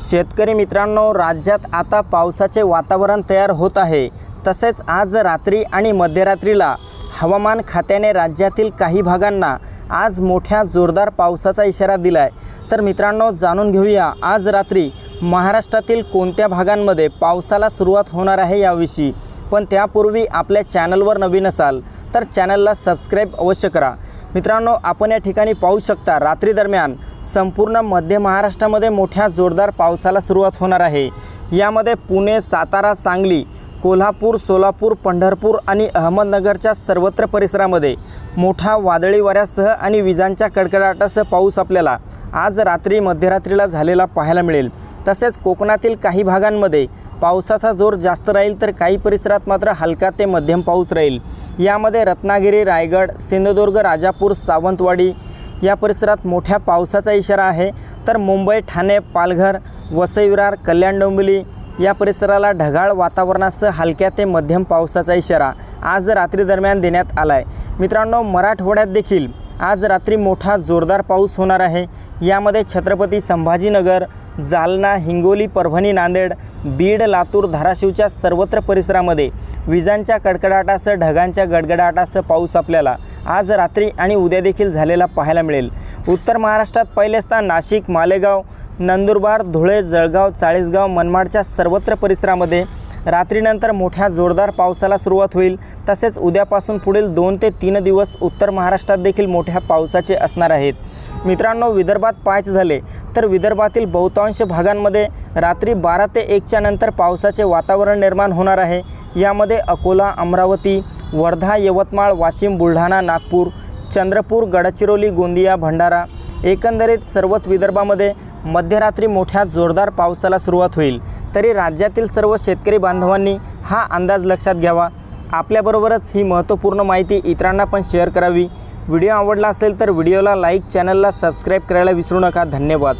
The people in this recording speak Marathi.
शेतकरी मित्रांनो राज्यात आता पावसाचे वातावरण तयार होत आहे. तसेच आज रात्री आणि मध्यरात्रीला हवामान खात्याने राज्यातील काही भागांना आज मोठ्या जोरदार पावसाचा इशारा दिला आहे तर मित्रांनो जाणून घेऊया आज रात्री महाराष्ट्रातील कोणत्या भागांमध्ये पावसाला सुरुवात होणार आहे याविषयी. पण त्यापूर्वी आपल्या चॅनलवर नवीन असाल तर चॅनलला सबस्क्राईब अवश्य करा. मित्रांनो आपण या ठिकाणी पाहू शकता रात्री दरम्यान संपूर्ण मध्य महाराष्ट्रामध्ये मोठ्या जोरदार पावसाला सुरुवात होणार आहे. यामध्ये पुणे सातारा सांगली कोल्हापूर सोलापूर पंढरपूर आणि अहमदनगरच्या सर्वत्र परिसरामध्ये मोठा वादळी वाऱ्यासह आणि विजांच्या कडकडाटासह पाऊस आपल्याला आज रात्री मध्यरात्रीला झालेला पाहायला मिळेल. तसेच कोकणातील काही भागांमध्ये पावसाचा जोर जास्त राहील तर काही परिसरात मात्र हलका ते मध्यम पाऊस राहील. यामध्ये रत्नागिरी रायगड सिंधुदुर्ग राजापूर सावंतवाडी या परिसरात मोठ्या पावसाचा इशारा आहे. तर मुंबई ठाणे पालघर वसई विरार कल्याण डोंबिवली या परिसराला ढगाळ वातावरणासह हलक्या ते मध्यम पावसाचा इशारा आज रात्री दरम्यान देण्यात आला आहे मित्रांनो मराठवाड्यात देखील आज रात्री मोठा जोरदार पाऊस होणार आहे. यामध्ये छत्रपती संभाजीनगर जालना हिंगोली परभणी नांदेड बीड लातूर धाराशिवच्या सर्वत्र परिसरामध्ये विजांच्या कडकडाटासह ढगांच्या गडगडाटासह पाऊस आपल्याला आज रात्री आणि उद्या देखील झालेला पाहायला मिळेल. उत्तर महाराष्ट्रात पहिले तर नाशिक मालेगाव नंदुरबार धुळे जळगाव चाळीसगाव मनमाडच्या सर्वत्र परिसरामध्ये रात्रीनंतर मोठ्या जोरदार पावसाला सुरुवात होईल. तसेच उद्यापासून पुढील दोन ते तीन दिवस उत्तर महाराष्ट्रात देखील मोठ्या पावसाचे असणार आहेत. मित्रांनो विदर्भात पाहायचे झाले तर विदर्भातील बहुतांश भागांमध्ये रात्री बारा ते एकच्या नंतर पावसाचे वातावरण निर्माण होणार आहे. यामध्ये अकोला अमरावती वर्धा यवतमाळ वाशिम बुलढाणा नागपूर चंद्रपूर गडचिरोली गोंदिया भंडारा एकंदरीत सर्वच विदर्भामध्ये मध्यरात्री मोठ्या जोरदार पावसाला सुरुवात होईल. तरी राज्यातील सर्व शेतकरी बांधवांनी हा अंदाज लक्षात घ्यावा. आपल्याबरोबरच ही महत्त्वपूर्ण माहिती इतरांना पण शेअर करावी. व्हिडिओ आवडला असेल तर व्हिडिओला लाईक चॅनलला सबस्क्राईब करायला विसरू नका. धन्यवाद.